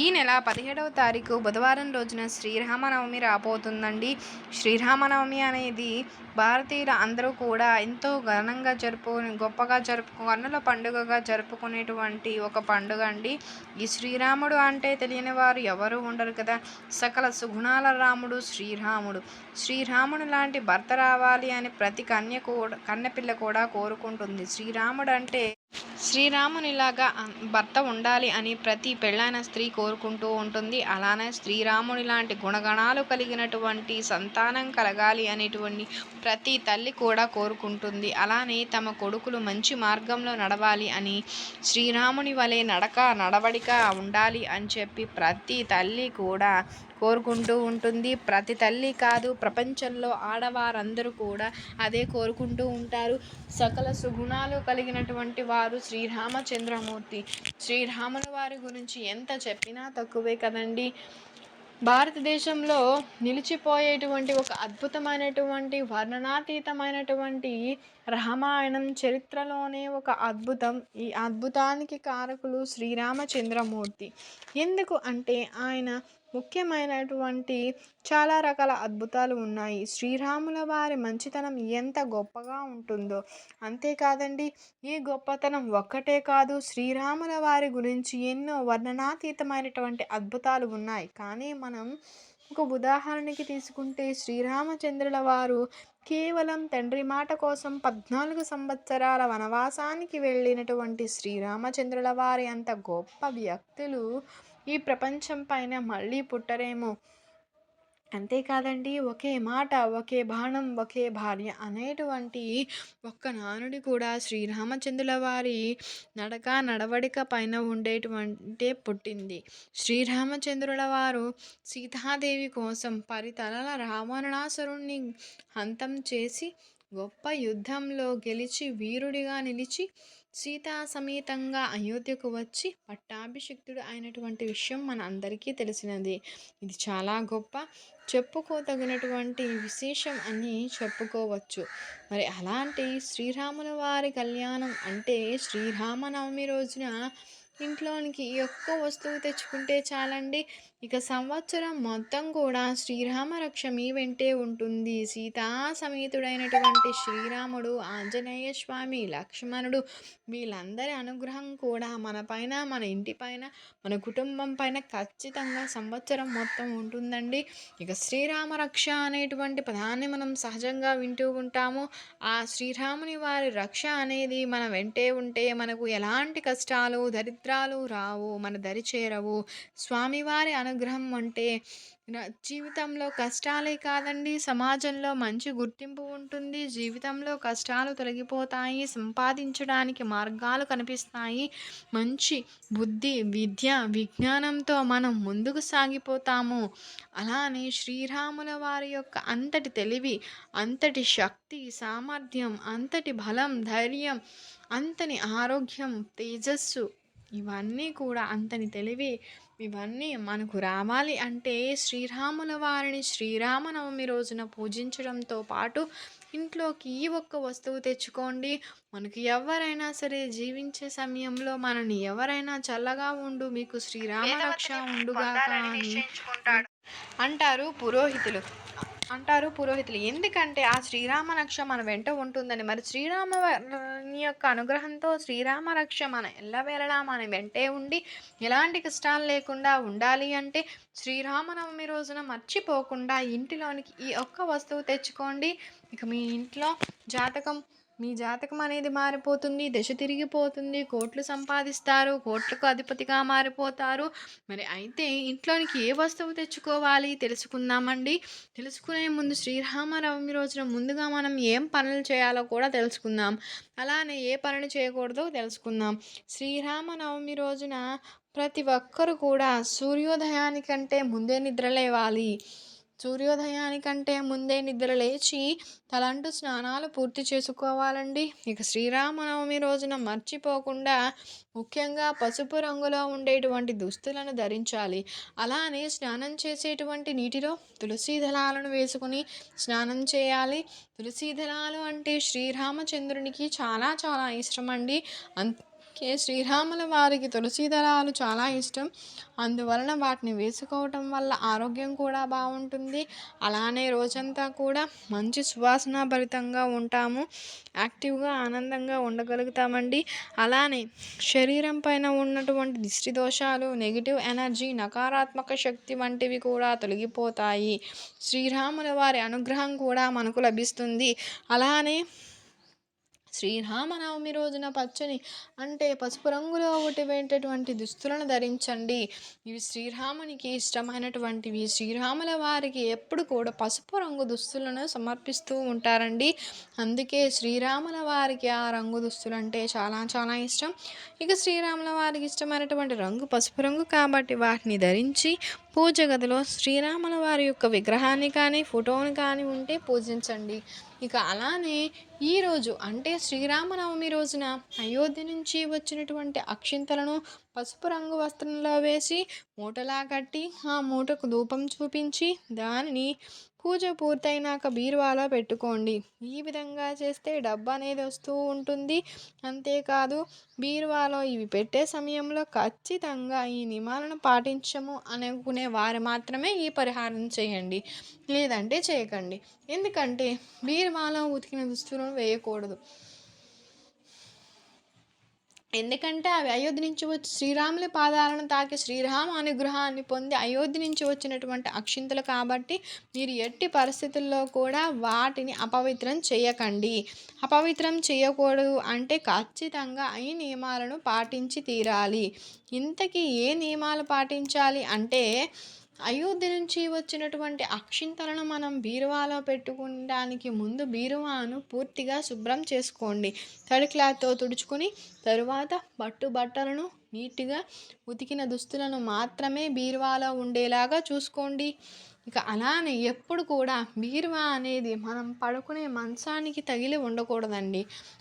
ఈ నెల పదిహేడవ తారీఖు బుధవారం రోజున శ్రీరామనవమి రాబోతుందండి. శ్రీరామనవమి అనేది భారతీయులు అందరూ కూడా ఎంతో ఘనంగా జరుపు గొప్పగా జరుపు కన్నుల పండుగగా జరుపుకునేటువంటి ఒక పండుగ అండి. ఈ శ్రీరాముడు అంటే తెలియని వారు ఎవరు ఉండరు కదా. సకల సుగుణాల రాముడు శ్రీరాముడు. శ్రీరాముడు లాంటి భర్త రావాలి అని ప్రతి కన్య కూడా కన్నెపిల్ల కూడా కోరుకుంటుంది. శ్రీరాముడు అంటే శ్రీరామునిలాగా భర్త ఉండాలి అని ప్రతి పెళ్ళైన స్త్రీ కోరుకుంటూ ఉంటుంది. అలానే శ్రీరాముని లాంటి గుణగణాలు కలిగినటువంటి సంతానం కలగాలి అనేటువంటి ప్రతి తల్లి కూడా కోరుకుంటుంది. అలానే తమ కొడుకులు మంచి మార్గంలో నడవాలి అని శ్రీరాముని వలె నడక నడవడిక ఉండాలి అని చెప్పి ప్రతి తల్లి కూడా కోరుకుంటూ ఉంటుంది. ప్రతి తల్లి కాదు ప్రపంచంలో ఆడవారందరూ కూడా అదే కోరుకుంటూ ఉంటారు. సకల సుగుణాలు కలిగినటువంటి వారు శ్రీరామచంద్రమూర్తి. శ్రీరాముల వారి గురించి ఎంత చెప్పినా తక్కువే కదండి. భారతదేశంలో నిలిచిపోయేటువంటి ఒక అద్భుతమైనటువంటి వర్ణనాతీతమైనటువంటి రామాయణం చరిత్రలోనే ఒక అద్భుతం. ఈ అద్భుతానికి కారకులు శ్రీరామచంద్రమూర్తి. ఎందుకు అంటే ఆయన ముఖ్యమైనటువంటి చాలా రకాల అద్భుతాలు ఉన్నాయి. శ్రీరాముల వారి మంచితనం ఎంత గొప్పగా ఉంటుందో. అంతేకాదండి ఈ గొప్పతనం ఒక్కటే కాదు శ్రీరాముల వారి గురించి ఎన్నో వర్ణనాతీతమైనటువంటి అద్భుతాలు ఉన్నాయి. కానీ మనం ఒక ఉదాహరణకి తీసుకుంటే శ్రీరామచంద్రుల వారు కేవలం తండ్రి మాట కోసం పద్నాలుగు సంవత్సరాల వనవాసానికి వెళ్ళినటువంటి శ్రీరామచంద్రుల వారి అంత గొప్ప వ్యక్తులు ఈ ప్రపంచం పైన మళ్ళీ పుట్టరేమో? అంతేకాదండి ఒకే మాట ఒకే బాణం ఒకే భార్య అనేటువంటి ఒక్క నానుడి కూడా శ్రీరామచంద్రుల వారి నడక నడవడిక పైన ఉండేటువంటి పుట్టింది. శ్రీరామచంద్రుల వారు సీతాదేవి కోసం పరితలల రావణాసురుణ్ణి హంతం చేసి గొప్ప యుద్ధంలో గెలిచి వీరుడిగా నిలిచి సీతా సమేతంగా అయోధ్యకు వచ్చి పట్టాభిషిక్తుడు అయినటువంటి విషయం మన అందరికీ తెలిసినది. ఇది చాలా గొప్ప చెప్పుకోదగినటువంటి విశేషం అని చెప్పుకోవచ్చు. మరి అలాంటి శ్రీరాముల వారి కళ్యాణం అంటే శ్రీరామనవమి రోజున ఇంట్లోనికి ఎక్కువ ఒక్క వస్తువు తెచ్చుకుంటే చాలండి. ఇక సంవత్సరం మొత్తం కూడా శ్రీరామ రక్ష మీ వెంటే ఉంటుంది. సీతా సమేతుడైనటువంటి శ్రీరాముడు ఆంజనేయ స్వామి లక్ష్మణుడు వీళ్ళందరి అనుగ్రహం కూడా మన పైన మన ఇంటి పైన మన కుటుంబం పైన ఖచ్చితంగా సంవత్సరం మొత్తం ఉంటుందండి. ఇక శ్రీరామరక్ష అనేటువంటి పదాన్ని మనం సహజంగా వింటూ ఉంటాము. ఆ శ్రీరాముని వారి రక్ష అనేది మన వెంటే ఉంటే మనకు ఎలాంటి కష్టాలు దరిద్రాలు రావు మన దరి చేరవు. స్వామివారి అనుగ్రహం అంటే జీవితంలో కష్టాలే కాదండి. సమాజంలో మంచి గుర్తింపు ఉంటుంది. జీవితంలో కష్టాలు తొలగిపోతాయి. సంపాదించడానికి మార్గాలు కనిపిస్తాయి. మంచి బుద్ధి విద్య విజ్ఞానంతో మనం ముందుకు సాగిపోతాము. అలానే శ్రీరాముల వారి యొక్క అంతటి తెలివి అంతటి శక్తి సామర్థ్యం అంతటి బలం ధైర్యం అంతని ఆరోగ్యం తేజస్సు ఇవన్నీ కూడా అంతని తెలివి ఇవన్నీ మనకు రావాలి అంటే శ్రీరాముల వారిని శ్రీరామనవమి రోజున పూజించడంతో పాటు ఇంట్లోకి ఈ ఒక్క వస్తువు తెచ్చుకోండి. మనకి ఎవరైనా సరే జీవించే సమయంలో మనని ఎవరైనా చల్లగా ఉండు మీకు శ్రీరామ రక్ష ఉండుగాక అని అంటారు పురోహితులు. అంటారు పురోహితులు. ఎందుకంటే ఆ శ్రీరామ రక్ష మన వెంట ఉంటుందని. మరి శ్రీరామ యొక్క అనుగ్రహంతో శ్రీరామ రక్ష మన ఎల్లవేళలా మన వెంటే ఉండి ఎలాంటి కష్టాలు లేకుండా ఉండాలి అంటే శ్రీరామనవమి రోజున మర్చిపోకుండా ఇంటిలోనికి ఈ ఒక్క వస్తువు తెచ్చుకోండి. ఇక మీ ఇంట్లో జాతకం మీ జాతకం అనేది మారిపోతుంది దశ తిరిగిపోతుంది కోట్లు సంపాదిస్తారు కోట్లకు అధిపతిగా మారిపోతారు. మరి అయితే ఇంట్లోనికి ఏ వస్తువు తెచ్చుకోవాలి తెలుసుకుందామండి. తెలుసుకునే ముందు శ్రీరామనవమి రోజున ముందుగా మనం ఏం పనులు చేయాలో కూడా తెలుసుకుందాం. అలానే ఏ పనులు చేయకూడదో తెలుసుకుందాం. శ్రీరామనవమి రోజున ప్రతి ఒక్కరు కూడా సూర్యోదయానికంటే ముందే నిద్రలేవాలి సూర్యోదయానికంటే ముందే నిద్ర లేచి తలంటు స్నానాలు పూర్తి చేసుకోవాలండి. ఇక శ్రీరామనవమి రోజున మర్చిపోకుండా ముఖ్యంగా పసుపు రంగులో ఉండేటువంటి దుస్తులను ధరించాలి. అలానే స్నానం చేసేటువంటి నీటిలో తులసి దళాలను వేసుకుని స్నానం చేయాలి. తులసి దళాలు అంటే శ్రీరామచంద్రునికి చాలా చాలా ఇష్టం అండి అంత కే శ్రీరాముల వారికి తులసి దళాలు చాలా ఇష్టం. అందువలన వాటిని వేసుకోవటం వల్ల ఆరోగ్యం కూడా బాగుంటుంది. అలానే రోజంతా కూడా మంచి సువాసన భరితంగా ఉంటాము. యాక్టివ్గా ఆనందంగా ఉండగలుగుతామండి. అలానే శరీరం పైన ఉన్నటువంటి దిష్టి దోషాలు నెగిటివ్ ఎనర్జీ నకారాత్మక శక్తి వంటివి కూడా తొలగిపోతాయి. శ్రీరాముల వారి అనుగ్రహం కూడా మనకు లభిస్తుంది. అలానే శ్రీరామనవమి రోజున పచ్చని అంటే పసుపు రంగులో ఒకటివేటటువంటి దుస్తులను ధరించండి. ఇవి శ్రీరామునికి ఇష్టమైనటువంటివి. శ్రీరాముల వారికి ఎప్పుడు కూడా పసుపు రంగు దుస్తులను సమర్పిస్తూ ఉంటారండి. అందుకే శ్రీరాముల వారికి ఆ రంగు దుస్తులు అంటే చాలా చాలా ఇష్టం. ఇక శ్రీరాముల వారికి ఇష్టమైనటువంటి రంగు పసుపు రంగు కాబట్టి వాటిని ధరించి పూజ గదిలో శ్రీరాముల వారి యొక్క విగ్రహాన్ని కానీ ఫోటోని కానీ ఉంటే పూజించండి. ఇక అలానే ఈరోజు అంటే శ్రీరామనవమి రోజున అయోధ్య నుంచి వచ్చినటువంటి అక్షింతలను పసుపు రంగు వస్త్రంలో వేసి మూటలా కట్టి ఆ మూటకు ధూపం చూపించి దానిని పూజ పూర్తయినాక బీరువాలో పెట్టుకోండి. ఈ విధంగా చేస్తే డబ్బు అనేది వస్తూ ఉంటుంది. అంతేకాదు బీరువాలో ఇవి పెట్టే సమయంలో ఖచ్చితంగా ఈ నియమాలను పాటించము అనుకునే వారు మాత్రమే ఈ పరిహారం చేయండి. లేదంటే చేయకండి. ఎందుకంటే బీరువాలో ఉతికిన దుస్తులను వేయకూడదు. ఎందుకంటే అవి అయోధ్య నుంచి వచ్చి శ్రీరాముల పాదాలను తాకి శ్రీరామ అనుగ్రహాన్ని పొంది అయోధ్య నుంచి వచ్చినటువంటి అక్షింతలు కాబట్టి మీరు ఎట్టి పరిస్థితుల్లో కూడా వాటిని అపవిత్రం చేయకండి. అపవిత్రం చేయకూడదు అంటే ఖచ్చితంగా ఈ నియమాలను పాటించి తీరాలి. ఇంతకీ ఏ నియమాలు పాటించాలి అంటే అయోధ్య నుంచి వచ్చినటువంటి అక్షింతలను మనం బీరువాలో పెట్టుకోవడానికి ముందు బీరువాను పూర్తిగా శుభ్రం చేసుకోండి. తడి క్లాత్తో తుడుచుకొని తరువాత పట్టు బట్టలను నీట్గా ఉతికిన దుస్తులను మాత్రమే బీరువాలో ఉండేలాగా చూసుకోండి. ఇక అలానే ఎప్పుడు కూడా బీరువా అనేది మనం పడుకునే మంచానికి తగిలి ఉండకూడదండి.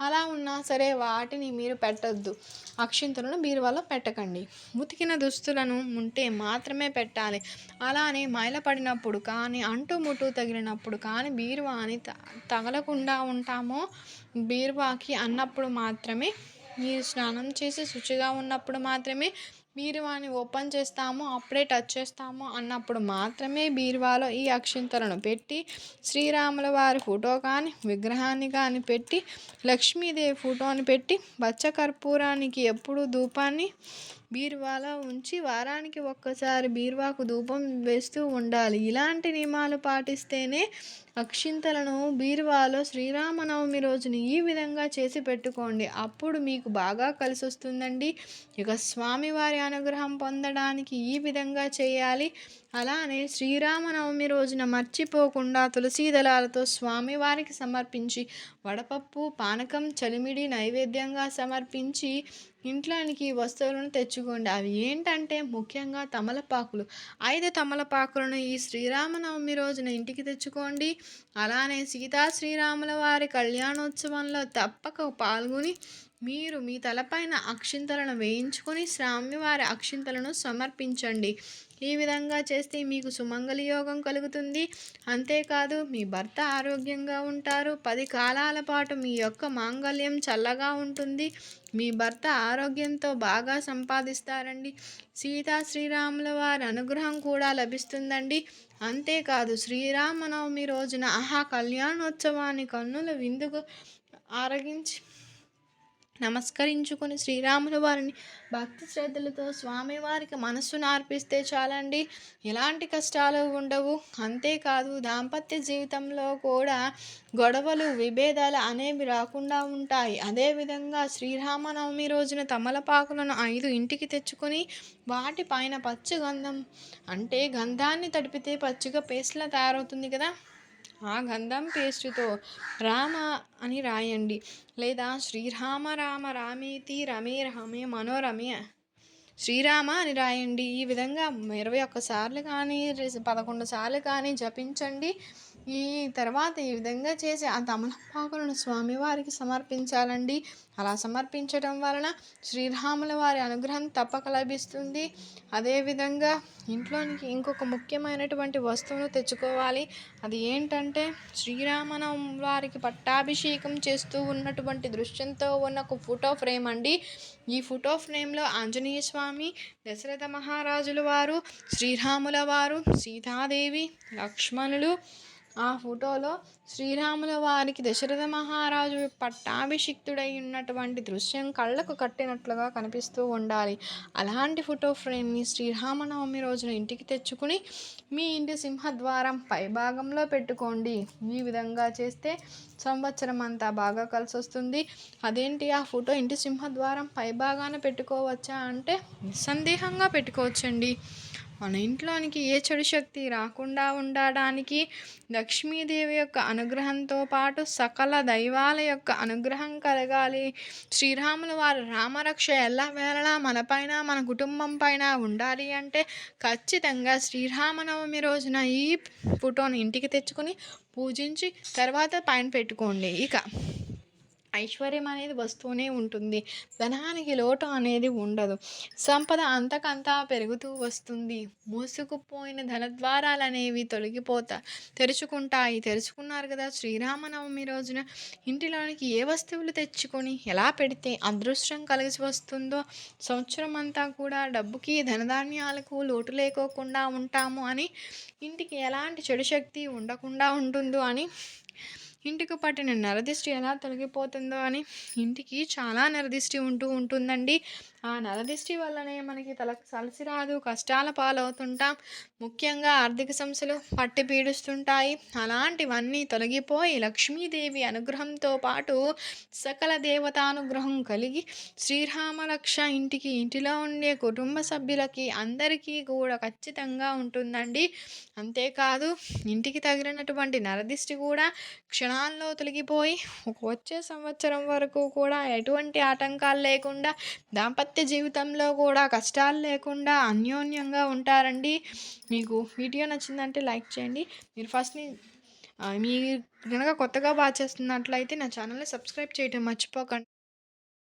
అలా ఉన్నా సరే వాటిని మీరు పెట్టద్దు. అక్షింతలను బీరువాలో పెట్టకండి. ఉతికిన దుస్తులను ఉంటే మాత్రమే పెట్టాలి. అలానే మైలపడినప్పుడు కానీ అంటుముట్టు తగిలినప్పుడు కానీ బీరువాని తగలకుండా ఉంటామో. బీరువాకి అన్నప్పుడు మాత్రమే మీరు స్నానం చేసి శుచిగా ఉన్నప్పుడు మాత్రమే బీరువాని ఓపెన్ చేస్తాము అప్పుడే టచ్ చేస్తాము అన్నప్పుడు మాత్రమే బీరువాలో ఈ అక్షింతలను పెట్టి శ్రీరాముల వారి ఫోటో కానీ విగ్రహాన్ని కానీ పెట్టి లక్ష్మీదేవి ఫోటోని పెట్టి బచ్చ కర్పూరానికి ఎప్పుడు ధూపాన్ని బీరువాలో ఉంచి వారానికి ఒక్కసారి బీరువాకు ధూపం వేస్తూ ఉండాలి. ఇలాంటి నియమాలు పాటిస్తేనే అక్షింతలను బీరువాలో శ్రీరామనవమి రోజున ఈ విధంగా చేసి పెట్టుకోండి. అప్పుడు మీకు బాగా కలిసి వస్తుందండి ఇక స్వామివారి అనుగ్రహం పొందడానికి ఈ విధంగా చేయాలి. అలానే శ్రీరామనవమి రోజున మర్చిపోకుండా తులసీ దళాలతో స్వామివారికి సమర్పించి వడపప్పు పానకం చలిమిడి నైవేద్యంగా సమర్పించి ఇంట్లోనికి వస్తువులను తెచ్చుకోండి. అవి ఏంటంటే ముఖ్యంగా తమలపాకులు. ఐదు తమలపాకులను ఈ శ్రీరామనవమి రోజున ఇంటికి తెచ్చుకోండి. అలానే సీతా శ్రీరాముల వారి కళ్యాణోత్సవంలో తప్పక పాల్గొని మీరు మీ తలపైన అక్షింతలను వేయించుకొని స్వామివారి అక్షింతలను సమర్పించండి. ఈ విధంగా చేస్తే మీకు సుమంగళి యోగం కలుగుతుంది. అంతేకాదు మీ భర్త ఆరోగ్యంగా ఉంటారు. పది కాలాల పాటు మీ యొక్క మాంగళ్యం చల్లగా ఉంటుంది. మీ భర్త ఆరోగ్యంతో బాగా సంపాదిస్తారండి. సీతా శ్రీరాముల వారి అనుగ్రహం కూడా లభిస్తుందండి. అంతేకాదు శ్రీరామనవమి రోజున ఆహా కళ్యాణోత్సవాన్ని కన్నుల విందుకు ఆరగించి నమస్కరించుకొని శ్రీరాముల వారిని భక్తి శ్రద్ధలతో స్వామివారికి మనస్సును అర్పిస్తే చాలండి. ఎలాంటి కష్టాలు ఉండవు. అంతేకాదు దాంపత్య జీవితంలో కూడా గొడవలు విభేదాలు అనేవి రాకుండా ఉంటాయి. అదేవిధంగా శ్రీరామనవమి రోజున తమలపాకులను ఐదు ఇంటికి తెచ్చుకొని వాటిపైన పచ్చి గంధం అంటే గంధాన్ని తడిపితే పచ్చిగా పేస్ట్లా తయారవుతుంది కదా. ఆ గంధం పేస్టుతో రామ అని రాయండి. లేదా శ్రీరామ రామ రామేతి రమే రామే మనోరమే శ్రీరామ అని రాయండి. ఈ విధంగా ఇరవై ఒక్కసార్లు కానీ పదకొండు సార్లు కానీ జపించండి. ఈ తర్వాత ఈ విధంగా చేసి ఆ తమలపాకులను స్వామివారికి సమర్పించాలండి. అలా సమర్పించడం వలన శ్రీరాముల వారి అనుగ్రహం తప్పక లభిస్తుంది. అదేవిధంగా ఇంట్లోనికి ఇంకొక ముఖ్యమైనటువంటి వస్తువును తెచ్చుకోవాలి. అది ఏంటంటే శ్రీరామనం వారికి పట్టాభిషేకం చేస్తూ ఉన్నటువంటి దృశ్యంతో ఉన్న ఒక ఫోటో ఫ్రేమ్ అండి. ఈ ఫోటో ఫ్రేమ్లో ఆంజనేయ స్వామి దశరథ మహారాజుల వారు శ్రీరాముల వారు సీతాదేవి లక్ష్మణులు ఆ ఫోటోలో శ్రీరాముల వారికి దశరథ మహారాజు పట్టాభిషిక్తుడై ఉన్నటువంటి దృశ్యం కళ్ళకు కట్టినట్లుగా కనిపిస్తూ ఉండాలి. అలాంటి ఫోటో ఫ్రేమ్ని శ్రీరామనవమి రోజున ఇంటికి తెచ్చుకుని మీ ఇంటి సింహద్వారం పై భాగంలో పెట్టుకోండి. ఈ విధంగా చేస్తే సంవత్సరం అంతా బాగా కలిసి వస్తుంది అదేంటి ఆ ఫోటో ఇంటి సింహద్వారం పైభాగాన పెట్టుకోవచ్చా అంటే నిస్సందేహంగా పెట్టుకోవచ్చండి. మన ఇంట్లోనికి ఏ చెడు శక్తి రాకుండా ఉండడానికి లక్ష్మీదేవి యొక్క అనుగ్రహంతో పాటు సకల దైవాల యొక్క అనుగ్రహం కలగాలి. శ్రీరాముల వారి రామరక్ష ఎలా వేళలా మనపైన మన కుటుంబం పైన ఉండాలి అంటే ఖచ్చితంగా శ్రీరామనవమి రోజున ఈ ఫోటోని ఇంటికి తెచ్చుకొని పూజించి తర్వాత పైన పెట్టుకోండి. ఇక ఐశ్వర్యం అనేది వస్తూనే ఉంటుంది. ధనానికి లోటు అనేది ఉండదు. సంపద అంతకంతా పెరుగుతూ వస్తుంది. మూసుకుపోయిన ధనద్వారాలు అనేవి తొలగిపోతా తెరుచుకుంటాయి. తెరుచుకున్నారు కదా శ్రీరామనవమి రోజున. ఇంటిలోనికి ఏ వస్తువులు తెచ్చుకొని ఎలా పెడితే అదృష్టం కలిసి వస్తుందో సంవత్సరం అంతా కూడా డబ్బుకి ధనధాన్యాలకు లోటు లేకోకుండా ఉంటాము అని ఇంటికి ఎలాంటి చెడు శక్తి ఉండకుండా ఉంటుందో అని ఇంటికి పట్టిన నరదిష్టి ఎలా తొలగిపోతుందో అని ఇంటికి చాలా నరదిష్టి ఉంటూ ఉంటుందండి. ఆ నరదిష్టి వల్లనే మనకి తల కలిసి రాదు కష్టాల పాలవుతుంటాం. ముఖ్యంగా ఆర్థిక సమస్యలు పట్టి పీడుస్తుంటాయి. అలాంటివన్నీ తొలగిపోయి లక్ష్మీదేవి అనుగ్రహంతో పాటు సకల దేవతానుగ్రహం కలిగి శ్రీరామరక్ష ఇంటికి ఇంటిలో ఉండే కుటుంబ సభ్యులకి అందరికీ కూడా ఖచ్చితంగా ఉంటుందండి. అంతేకాదు ఇంటికి తగిలినటువంటి నరదిష్టి కూడా క్షణ క్షణాల్లో తొలగిపోయి వచ్చే సంవత్సరం వరకు కూడా ఎటువంటి ఆటంకాలు లేకుండా దాంపత్య జీవితంలో కూడా కష్టాలు లేకుండా అన్యోన్యంగా ఉంటారండి. మీకు వీడియో నచ్చిందంటే లైక్ చేయండి. మీరు ఫస్ట్ని మీరు కనుక కొత్తగా బాగా చేస్తున్నట్లయితే నా ఛానల్ని సబ్స్క్రైబ్ చేయటం మర్చిపోకండి.